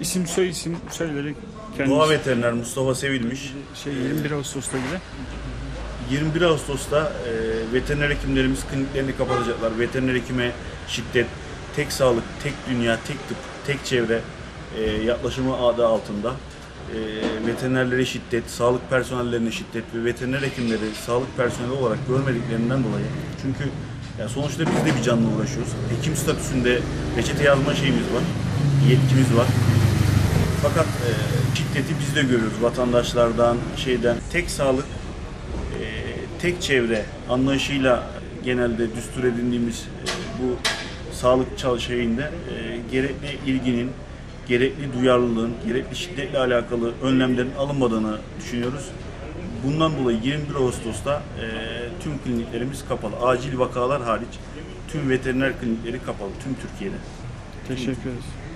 İsim soy isim söyleyerek kendisi. Doğa Veteriner Mustafa Sevilmiş. Şey 21 Ağustos'ta gibi. 21 Ağustos'ta e, veteriner hekimlerimiz kliniklerini kapatacaklar. Veteriner hekime şiddet, tek sağlık, tek dünya, tek tıp, tek çevre e, yaklaşımı adı altında e, veterinerlere şiddet, sağlık personellerine şiddet ve veteriner hekimleri sağlık personeli olarak görmediklerinden dolayı çünkü ya sonuçta biz de bir canlı uğraşıyoruz. Hekim statüsünde reçete yazma şeyimiz var, yetkimiz var. Fakat e, şiddeti biz de görüyoruz vatandaşlardan, şeyden. Tek sağlık, e, tek çevre anlayışıyla genelde düstur edindiğimiz e, bu sağlık çalışayında e, gerekli ilginin, gerekli duyarlılığın, gerekli şiddetle alakalı önlemlerin alınmadığını düşünüyoruz. Bundan dolayı 21 Ağustos'ta e, tüm kliniklerimiz kapalı. Acil vakalar hariç tüm veteriner klinikleri kapalı, tüm Türkiye'de. Teşekkür ederiz.